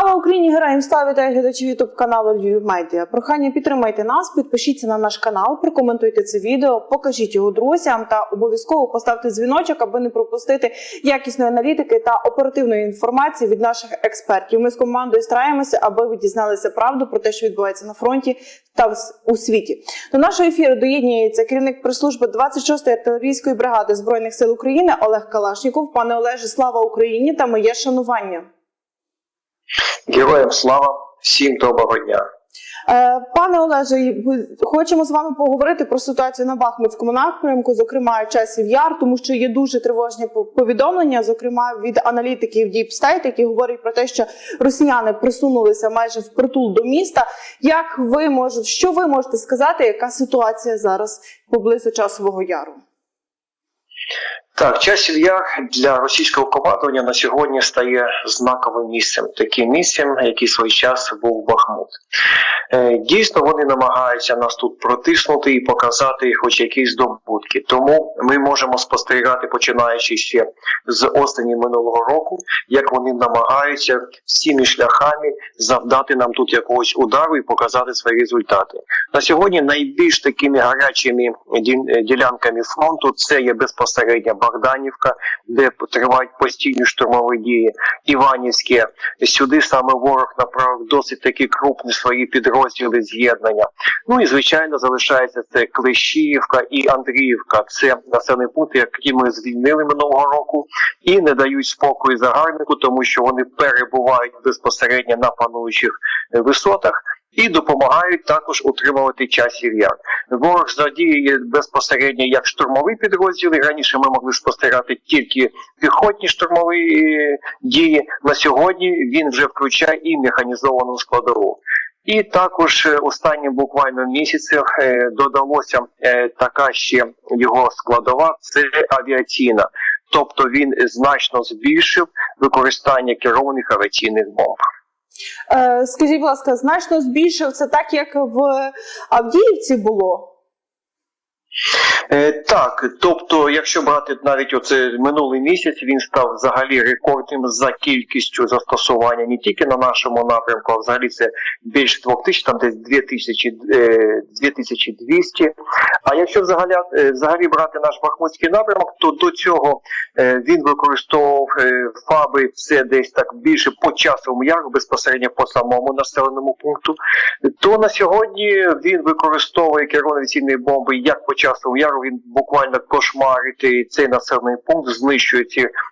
Слава Україні! Героям слава вітаю глядачів Ютуб каналу Львів Медіа. Прохання підтримайте нас, підпишіться на наш канал, прокоментуйте це відео, покажіть його друзям та обов'язково поставте дзвіночок, аби не пропустити якісної аналітики та оперативної інформації від наших експертів. Ми з командою стараємося, аби ви дізналися правду про те, що відбувається на фронті та у світі. До нашого ефіру доєднується керівник прес-служби 26-ї артилерійської бригади збройних сил України Олег Калашніков. Пане Олеже, слава Україні та моє шанування. Героям слава, всім доброго дня. Е, Пане Олеже, хочемо з вами поговорити про ситуацію на Бахмутському напрямку, зокрема часів яр, тому що є дуже тривожні повідомлення, зокрема від аналітиків Deep State, які говорять про те, що росіяни присунулися майже впритул до міста. Як ви можете, що ви можете сказати, яка ситуація зараз поблизу часового яру? Так, часів яр для російського командування на сьогодні стає знаковим місцем, таким місцем, який свій час був Бахмут. Е, Дійсно, вони намагаються нас тут протиснути і показати хоч якісь здобутки. Тому ми можемо спостерігати, починаючи ще з осені минулого року, як вони намагаються всіми шляхами завдати нам тут якогось удару і показати свої результати. На сьогодні найбільш такими гарячими ділянками фронту це є безпосередньо Богданівка, де тривають постійні штурмові дії, Іванівське. Сюди саме ворог направив досить такі крупні свої підрозділи з'єднання. Ну і звичайно залишається це Клещіївка і Андріївка. Це населені пункти, які ми звільнили минулого року, і не дають спокою загарбнику, тому що вони перебувають безпосередньо на пануючих висотах. І допомагають також утримувати часів яр. Ворог задіє безпосередньо як штурмові підрозділи. Раніше ми могли спостерігати тільки піхотні штурмові е, дії. На сьогодні він вже включає і механізовану складову. І також е, останнім буквально місяцях е, додалося така ще його складова це авіаційна. Тобто він значно збільшив використання керованих авіаційних бомб. Е, Скажіть, будь ласка, значно збільшив це так, як в Авдіївці було? Е, так, тобто, якщо брати навіть оце минулий місяць, він став взагалі рекордним за кількістю застосування не тільки на нашому напрямку, а взагалі це більше двох тисяч, там десь 2000, е, 2200. А якщо взагалі, е, взагалі брати наш Бахмутський напрямок, то до цього він використовував фаби все десь так більше по часовому яру, безпосередньо по самому населеному пункту. То на сьогодні він використовує керовані бомби як по часовому яру, він буквально кошмарить цей населений пункт, знищує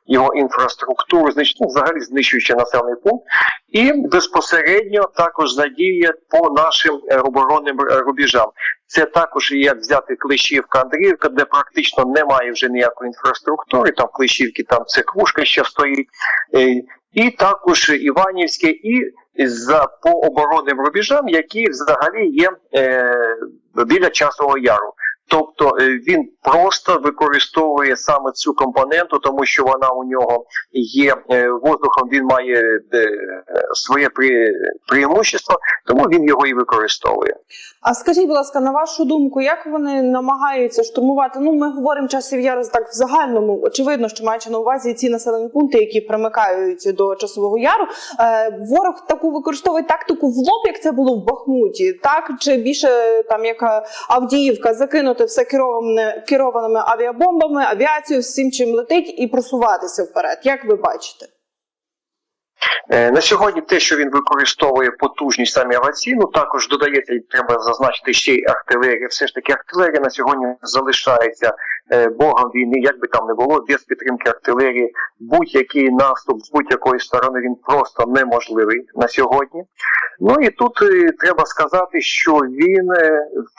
його інфраструктуру, знищує, ну, взагалі знищуючи населений пункт, і безпосередньо також задіє по нашим е, оборонним е, рубежам. Це також як взяти Клещівка, Андріївка, де практично немає вже ніякої інфраструктури. Там Клещівки там церквушка ще стоїть, Е, і також Іванівське, і за по оборонним рубежам, які взагалі є біля часового яру. Тобто е, він просто використовує саме цю компоненту, тому що вона у нього є е, воздухом, він має е, своє преимущество, тому він його і використовує. А скажіть, будь ласка, на вашу думку, як вони намагаються штурмувати? Ну, ми говоримо часів яру так в загальному. Очевидно, що маючи на увазі ці населені пункти, які примикають до часового яру. Ворог таку використовує тактику в лоб, як це було в Бахмуті, так чи більше там як Авдіївка, закинути все кероване керованими авіабомбами, авіацією, всім чим летить, і просуватися вперед. Як ви бачите? Е, На сьогодні те, що він використовує потужність саме авіаційну, також додається, треба зазначити ще й артилерія. Все ж таки, артилерія на сьогодні залишається е, богом війни, як би там не було, без підтримки артилерії. Будь-який наступ з будь-якої сторони він просто неможливий на сьогодні. Ну і тут е, треба сказати, що він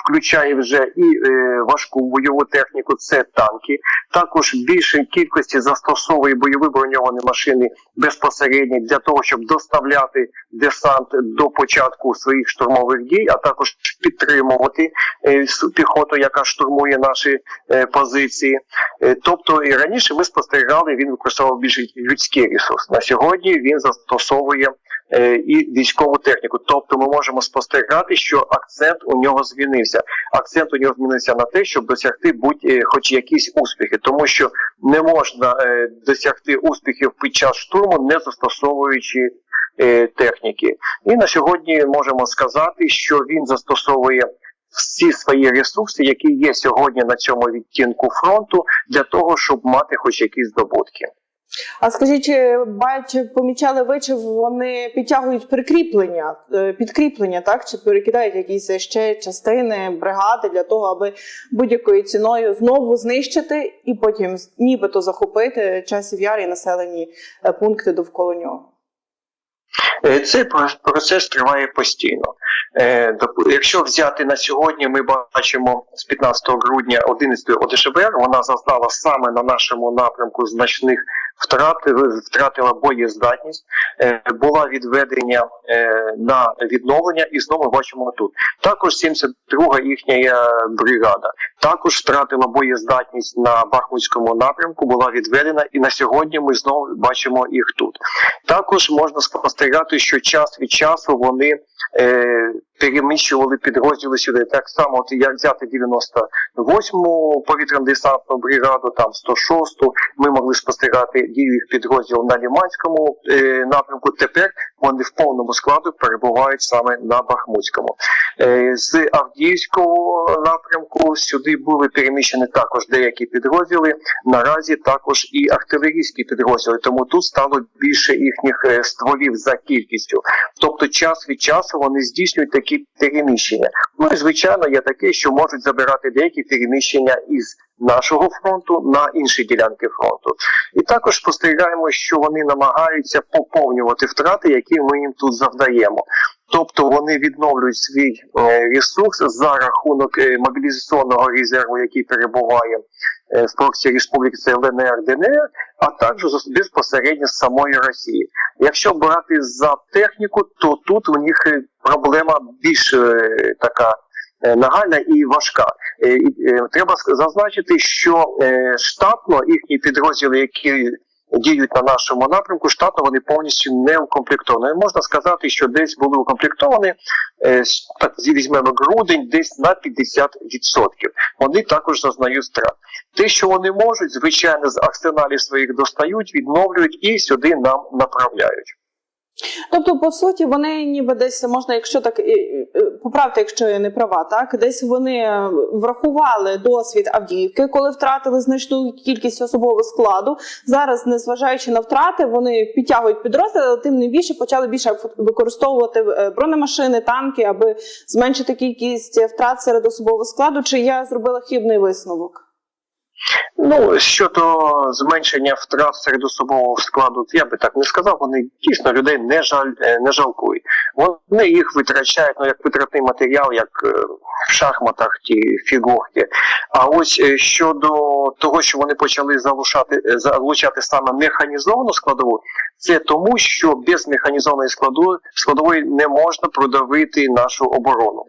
включає вже і важку бойову техніку, це танки. Також в більшій кількості застосовує бойові броньовані машини безпосередньо для того, щоб доставляти десант до початку своїх штурмових дій, а також підтримувати е, піхоту, яка штурмує наші е, позиції. Е, Тобто і раніше ми спостерігали, він використовував більше людський ресурс. На сьогодні він застосовує і військову техніку. Тобто ми можемо спостерігати, що акцент у нього змінився. Акцент у нього змінився на те, щоб досягти будь-хоч якісь успіхи, тому що не можна е, досягти успіхів під час штурму, не застосовуючи е, техніки. І на сьогодні можемо сказати, що він застосовує всі свої ресурси, які є сьогодні на цьому відтінку фронту, для того, щоб мати хоч якісь здобутки. А скажіть, чи бач, помічали ви, чи вони підтягують прикріплення, е, підкріплення, так? Чи перекидають якісь ще частини, бригади для того, аби будь-якою ціною знову знищити і потім нібито захопити часів яр і населені е, пункти довкола нього? Е, Цей про- процес триває постійно. Е, Якщо взяти на сьогодні, ми бачимо з 15 грудня 11 ОДШБР, вона зазнала саме на нашому напрямку значних втрат, е, втратила боєздатність, була відведення на відновлення, і знову бачимо тут. Також 72-га їхня бригада також втратила боєздатність на Бахмутському напрямку, була відведена, і на сьогодні ми знову бачимо їх тут. Також можна спостерігати, що час від часу вони е, переміщували підрозділи сюди. Так само, от як взяти 98-му повітряно-десантну бригаду, там 106-ту, ми могли спостерігати дію їх підрозділів на Ліманському е, напрямку. Тепер вони в повному складу перебувають саме на Бахмутському. Е, з Авдіївського напрямку сюди були переміщені також деякі підрозділи. Наразі також і артилерійські підрозділи, тому тут стало більше їхніх е, стволів за кількістю. Тобто, час від часу вони здійснюють такі переміщення. Ну і звичайно, є таке, що можуть забирати деякі переміщення із нашого фронту на інші ділянки фронту. І також спостерігаємо, що вони намагаються поповнювати втрати, які ми їм тут завдаємо. Тобто вони відновлюють свій е, ресурс за рахунок е, мобілізаційного резерву, який перебуває е, в Проксі Республіки, це ЛНР, ДНР, а також безпосередньо з самої Росії. Якщо брати за техніку, то тут у них е, проблема більш е, така нагальна і важка. Треба зазначити, що штатно їхні підрозділи, які діють на нашому напрямку, штатно вони повністю не укомплектовані. Можна сказати, що десь були укомплектовані, е, так візьмемо грудень, десь на 50%. Вони також зазнають страх. Те, що вони можуть, звичайно, з арсеналів своїх достають, відновлюють і сюди нам направляють. Тобто, по суті, вони ніби десь можна, якщо так е, е, поправте, якщо я не права, так десь вони врахували досвід Авдіївки, коли втратили значну кількість особового складу. Зараз, незважаючи на втрати, вони підтягують підрозділи, але тим не більше почали більше використовувати е, бронемашини, танки, аби зменшити кількість втрат серед особового складу. Чи я зробила хибний висновок? Ну щодо зменшення втрат серед особового складу, я би так не сказав. Вони дійсно людей не жаль е, не жалкують. Вони їх витрачають ну як витратний матеріал, як е, в шахматах ті фігурки. А ось е, щодо того, що вони почали залучати залучати саме механізовану складову, це тому, що без механізованої складу складової не можна продавити нашу оборону.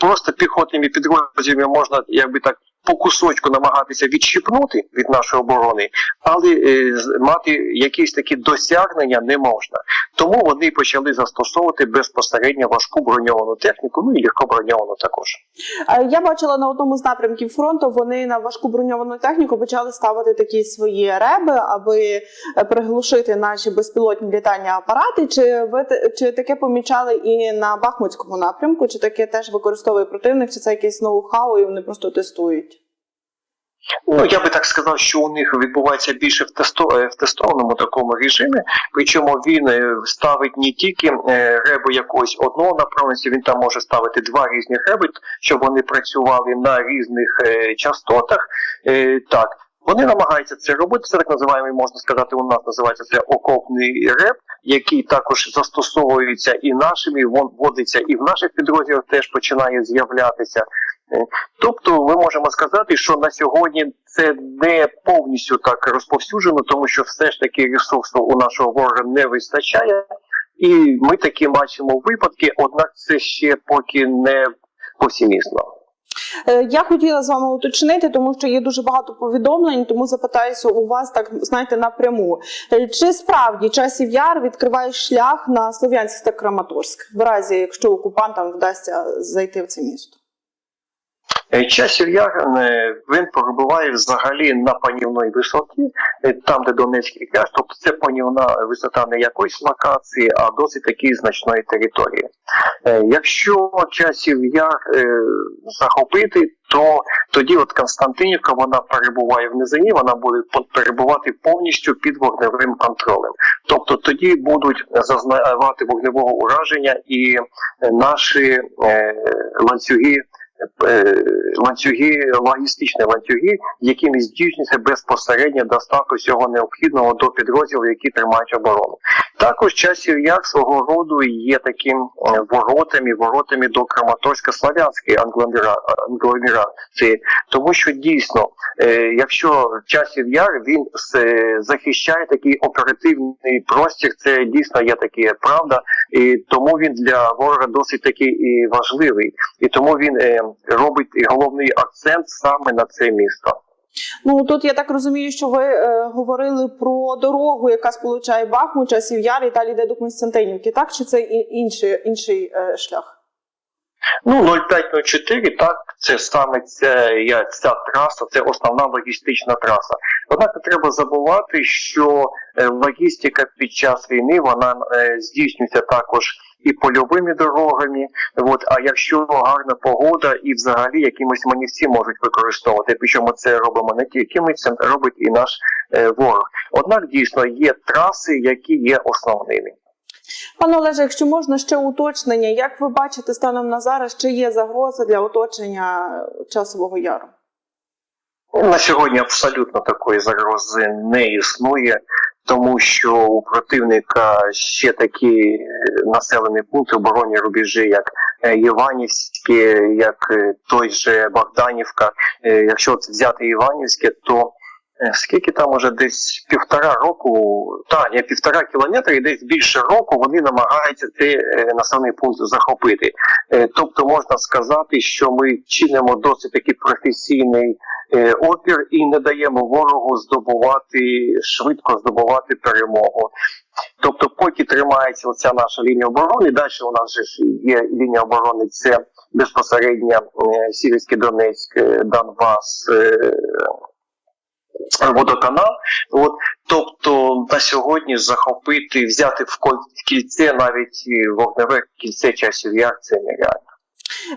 Просто піхотними підрозділами можна, якби так по кусочку намагатися відщипнути від нашої оборони, але е, мати якісь такі досягнення не можна. Тому вони почали застосовувати безпосередньо важку броньовану техніку, ну і легко броньовану також. Я бачила на одному з напрямків фронту. Вони на важку броньовану техніку почали ставити такі свої реби, аби е, приглушити наші безпілотні літальні апарати. Чи ви чи таке помічали і на Бахмутському напрямку? Чи таке теж використовує противник? Чи це якесь ноу-хау, і вони просто тестують? Ну я би так сказав, що у них відбувається більше в тесто е, в тестованому такому режимі. Причому він е, ставить не тільки реби ребу якогось одного направленості, він там може ставити два різні реби, щоб вони працювали на різних е, частотах. Е, Так. Вони намагаються це робити. Це так називаємо, можна сказати, у нас називається це окопний реп, який також застосовується і нашими, вводиться і в наших підрозділах теж починає з'являтися. Е, Тобто, ми можемо сказати, що на сьогодні це не повністю так розповсюджено, тому що все ж таки ресурсу у нашого ворога не вистачає, і ми такі бачимо випадки, однак це ще поки не повсімісно. Е, Я хотіла з вами уточнити, тому що є дуже багато повідомлень, тому запитаюся у вас так знаєте напряму. Е, Чи справді часів яр відкриває шлях на Слов'янськ та Краматорськ, в разі якщо окупантам вдасться зайти в це місто? Е, Часів Яр е, він перебуває взагалі на панівної висоті, е, там, де Донецький кряж, тобто це панівна висота не якоїсь локації, а досить таки значної території. Якщо часів Яр захопити, то тоді от Константинівка вона перебуває в низині, вона буде перебувати повністю під вогневим контролем. Тобто тоді будуть зазнавати вогневого ураження і наші ланцюги. Е, Ланцюги, логістичні ланцюги, якими здійснюється безпосередньо доставка всього необхідного до підрозділів, які тримають оборону. Також часів як свого роду є таким е, воротами, воротами до Краматорсько-Славянської англомера- тому що дійсно, е, якщо часів яр він захищає такий оперативний простір, це дійсно є таке правда, і тому він для ворога досить таки і важливий, і тому він е, робить головний акцент саме на це місто. Ну тут я так розумію, що ви е, говорили про дорогу, яка сполучає Бахмут, часів Яр і далі йде до Константинівки, так чи це інший, інший е, шлях? Ну, 0504, так, це саме ця, ця траса, це основна логістична траса. Однак треба забувати, що е, логістика під час війни вона е, здійснюється також і польовими дорогами. От, а якщо гарна погода і взагалі якимось манівці можуть використовувати, причому це робимо не тільки ми, це робить і наш е, ворог. Однак дійсно є траси, які є основними. Пане Олеже, якщо можна ще уточнення, як ви бачите станом на зараз, чи є загроза для оточення часового яру? На сьогодні абсолютно такої загрози не існує, тому що у противника ще такі е, населені пункти оборонні рубежі, як е, Іванівське, як е, той же Богданівка. Якщо от взяти Іванівське, то скільки там уже десь півтора року, та не півтора кілометра, і десь більше року вони намагаються цей е, населений пункт захопити. Е, Тобто можна сказати, що ми чинимо досить таки професійний е, опір і не даємо ворогу здобувати швидко здобувати перемогу. Тобто, поки тримається оця наша лінія оборони, далі у нас же є лінія оборони, це безпосередньо е, Сіверський Донецьк, е, Донбас. Е, Водоканал, от тобто на сьогодні захопити, взяти в кільце навіть вогневе кільце часів яр це нереально.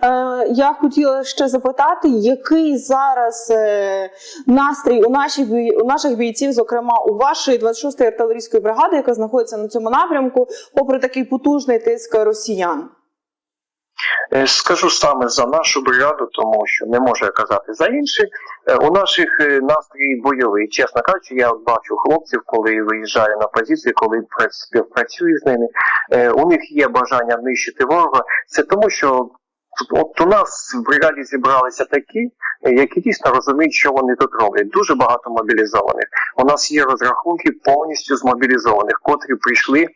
Е, я хотіла ще запитати, який зараз е, настрій у наших у наших бійців, зокрема у вашої 26-ї артилерійської бригади, яка знаходиться на цьому напрямку, попри такий потужний тиск росіян. Е, Скажу саме за нашу бригаду, тому що не можу я казати за інші. Е, У наших е, настрій бойовий. Чесно кажучи, я бачу хлопців, коли виїжджаю на позиції, коли пра- співпрацюю з ними. У них є бажання нищити ворога. Це тому, що от у нас в бригаді зібралися такі, які дійсно розуміють, що вони тут роблять. Дуже багато мобілізованих. У нас є розрахунки повністю змобілізованих, котрі прийшли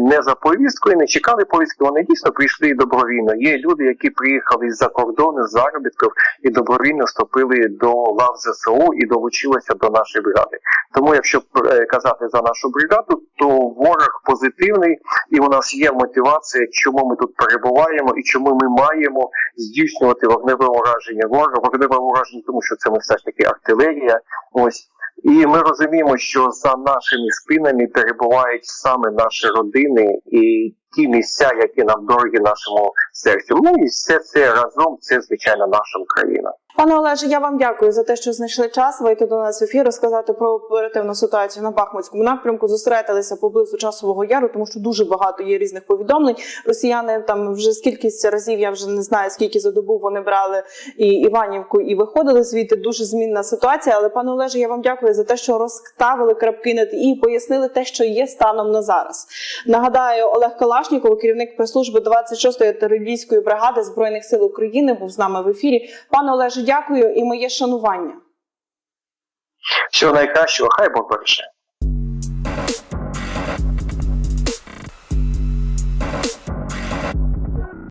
не за повісткою, не чекали повістки. Вони дійсно прийшли добровільно. Є люди, які приїхали з-за кордону з заробітків і добровільно вступили до лав ЗСУ і долучилися до нашої бригади. Тому, якщо е, казати за нашу бригаду, то ворог позитивний, і у нас є мотивація, чому ми тут перебуваємо і чому ми маємо здійснювати вогневе ураження ворога. Вогневе ураження, тому що це ми все ж таки артилерія. Ось. І ми розуміємо, що за нашими спинами перебувають саме наші родини і ті місця, які нам дорогі нашому серцю. Ну і все це разом, це звичайно наша Україна. Пане Олеже, я вам дякую за те, що знайшли час вийти до нас в ефір, розказати про оперативну ситуацію на Бахмутському напрямку. Зосередилися поблизу часового яру, тому що дуже багато є різних повідомлень. Росіяни там вже скількись разів, я вже не знаю скільки за добу вони брали і Іванівку і виходили звідти. Дуже змінна ситуація. Але пане Олеже, я вам дякую за те, що розставили крапки над і пояснили те, що є станом на зараз. Нагадаю, Олег Калашніков, керівник прес-служби 26-ї терорійської бригади збройних сил України, був з нами в ефірі. Пане Олеже, дякую і моє шанування. Всього найкращого, хай Бог береже.